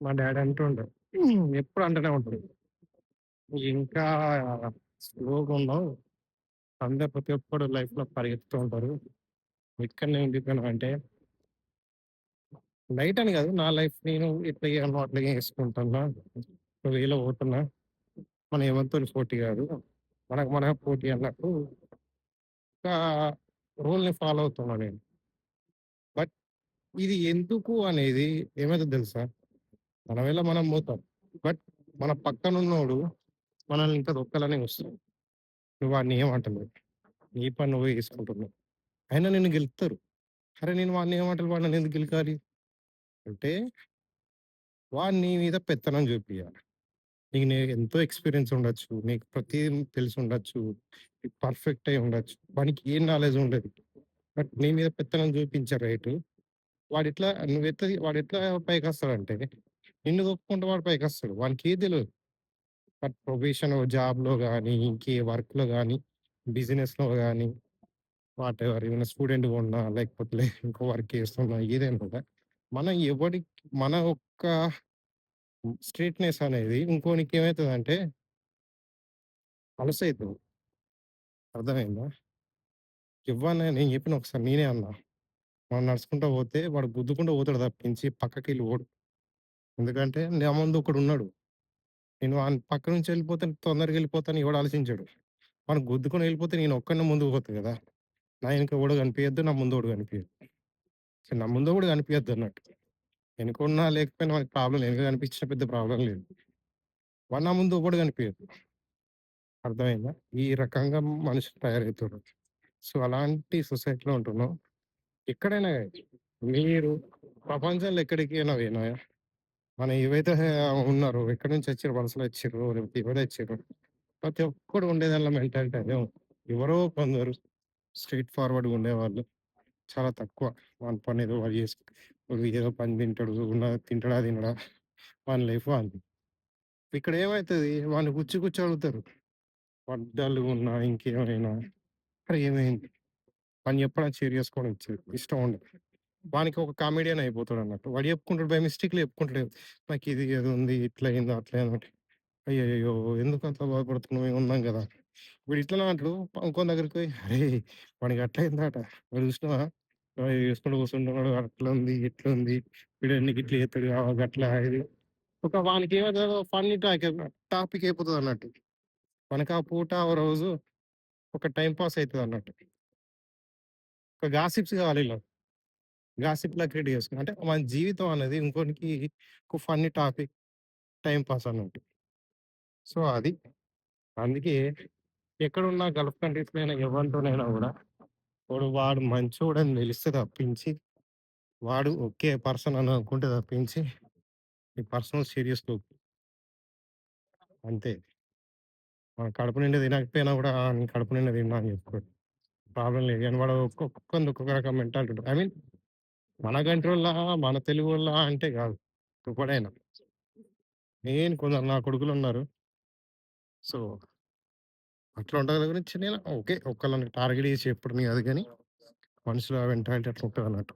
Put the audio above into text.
మా డాడీ అంటుండు. ఎప్పుడు అంటూనే ఉంటాడు. "ఇంకా స్లోగున్నావు. అందరు ప్రతి ఒక్కడు లైఫ్‌లో పరిగెత్తుతూ ఉంటారు. ఇక్కడనే ఉండిపోయినావంటే" లైట్ అని కాదు. నా లైఫ్ నేను ఎట్లా చేయాలనో అట్లా చేసుకుంటున్నా. ఒక వేలో పోతున్నా. మనం ఎవరితోని పోటీ కాదు. మనకు మనమే పోటీ అన్నట్టు ఒక రూల్‌ని ఫాలో అవుతున్నా నేను. బట్ ఇది ఎందుకు అనేది ఏమైతదో తెలుసా? మన వేళ మనం పోతాం. బట్ మన పక్కనున్నోడు మనల్ని ఇంకా దొక్కలనే చూస్తాడు. నువ్వు వాడిని ఏమంటలేవు. నీ పని నువ్వే వేసుకుంటున్నావు అయినా నిన్ను గెలుస్తారు అరే! నేను వాడిని ఏమంటారు వాడిని ఎందుకు గెలకాలి? అంటే వాడిని నీ మీద పెత్తనం చూపించాలి నీకు నే ఎంతో ఎక్స్‌పీరియన్స్ ఉండొచ్చు. నీకు ప్రతి తెలిసి ఉండొచ్చు పర్ఫెక్ట్ అయి ఉండొచ్చు. వానికి ఏం నాలెడ్జ్ ఉండదు. బట్ నీ మీద పెత్తనం చూపించే రైటు వాడు ఎట్లా పైకి వస్తాడంటే నిన్ను తొక్కుకుంటూ వాడు వాడికి ఏది తెలియదు బట్ ప్రొఫెషన్ జాబ్‌లో కానీ ఇంకే వర్క్‌లో కానీ బిజినెస్‌లో వాట్ ఎవర్ ఏమైనా స్టూడెంట్‌గా ఉన్నా లేకపోతే ఇంకో వర్క్ చేస్తున్నా ఏదైనా కూడా మనం ఎవడి మన ఒక్క స్ట్రీట్నెస్ అనేది ఇంకోనికి ఏమవుతుంది అంటే అలసైతుంది అర్థమైందా? ఎవ్వరినైనా నేను చెప్పిన ఒకసారి నేనే అన్నా. మనం నడుచుకుంటా పోతే వాడు గుద్దుకుంటూ పోతాడు తప్పించి పక్కకి వెళ్ళి పోడు. ఎందుకంటే నా ముందు ఒకడున్నాడు. నేను వాని పక్క నుంచి వెళ్ళిపోతే తొందరగా వెళ్ళిపోతాను ఎవడు ఆలోచించడు. వాడు గుద్దుకొని వెళ్ళిపోతే నేను ఒక్కడిని ముందుకు పోతా కదా! నా ఎనక ఎవడు కనిపియద్దు. నా ముందు ఎవడు కనిపియద్దు. సో, నా ముందు కూడా కనిపియద్దు అన్నట్టు. వెనకున్నా లేకపోయినా మనకి ప్రాబ్లమ్ లేదు. కనిపించిన కనిపించినా పెద్ద ప్రాబ్లమ్ లేదు. వాడు నా ముందు ఎవ్వడు కనిపియద్దు. అర్థమైందా? ఈ రకంగా మనుషులు తయారవుతుర్రు. సో, అలాంటి సొసైటీలో ఉంటున్నాం. ఎక్కడైనా గాని మీరు ప్రపంచంలో ఎక్కడికైనా పోయినా మన ఏవైతే ఉన్నారో ఎక్కడి నుంచి వచ్చిర్రో వలసలు రేపు లేకపోతే ఎవడొచ్చిర్రో ప్రతి ఒక్కడు ఉండేదానిలో మెంటాలిటీ అదే ఎవరో కొందరు స్ట్రీట్ ఫార్వర్డ్‌గా ఉండేవాళ్ళు చాలా తక్కువ. వాని పని ఏదో వాడు చేసుకు ఏదో పని తింటాడు. ఉన్న తింటాడా? తినడా? వాని లైఫ్ వాళ్ళు ఇక్కడ ఏమవుతుంది వాడిని గుచ్చి గుచ్చి అడుగుతారు. వాడు ఉన్నా ఇంకేమైనా అరే! ఏమైంది? పని చెప్పడానికి చేరు చేసుకోవడం ఇష్టం ఉండదు. వానికి ఒక కామెడియన్ అయిపోతాడన్నట్టు. వాడు చెప్పుకుంటాడు బై మిస్టేక్‌లో చెప్పుకుంటాడు. నాకిది ఏదో ఉంది. ఇట్లా అయింది, అట్లా అయింది. అయ్యయ్యో! అంత బాధపడుతున్నావు? మేము ఉన్నాం కదా వీడు ఇట్లా అంటాడు. ఇంకో దగ్గరికి పోయి అరేయ్! వానికి అట్లయిందట. వాడు చూసినావా? వేసుకుంటూ కూర్చుంటున్నాడు అట్లా ఉంది ఇట్లా ఇట్లుంది. వీడు అన్ని ఇట్లా ఎత్తాడు ఆహ్, ఇది. ఒక వానికి ఏమైతదో ఫన్నీ టాక్ టాపిక్ అన్నట్టు మనకు ఆ పూట, ఆ రోజు ఒక టైం పాస్ అవుతుంది అన్నట్టు ఒక గాసిప్స్ కావాలి ఇలా గాసిప్‌లా క్రియేట్ చేసుకొని అంటే మన జీవితం అనేది ఇంకోనికి ఒక ఫన్నీ టాపిక్, టైమ్ పాస్ అన్నట్టు. సో, అది. అందుకే ఎక్కడున్నా గల్ఫ్ కంట్రీస్‌లో అయినా ఎవరితోనైనా గూడా వాడు వాడు మంచోడని తెలిస్తే తప్పించి, వాడు ఓకే పర్సన్ అని అనుకుంటే తప్పించి, ఈ పర్సనల్ సీరియస్ చేసుకోకు. అంతే. మన కడుపు నిండా తినకపోయినా గూడా ఆ! నేను కడుపు నిండా తిన్నా అని చెప్పుకోడు. ప్రాబ్లమ్ లేదు. కానీ వాడు ఒక్కొక్కనిది ఒక్కొక్క రకం మెంటాలిటీ ఉంటది. ఐ మీన్ మన కంట్రోల్‌లా, మన తెలుగోళ్ళా అంటే కాదు ఎవ్వడైనా. నేను కొందరు నా కొడుకులు ఉన్నారు సో అట్లా ఉండగల గురించి నేను ఓకే. ఒకళ్ళని టార్గెట్ చేసి చెప్పడం అది కానీ మనుషుల మెంటాలిటీ అట్లా అన్నట్టు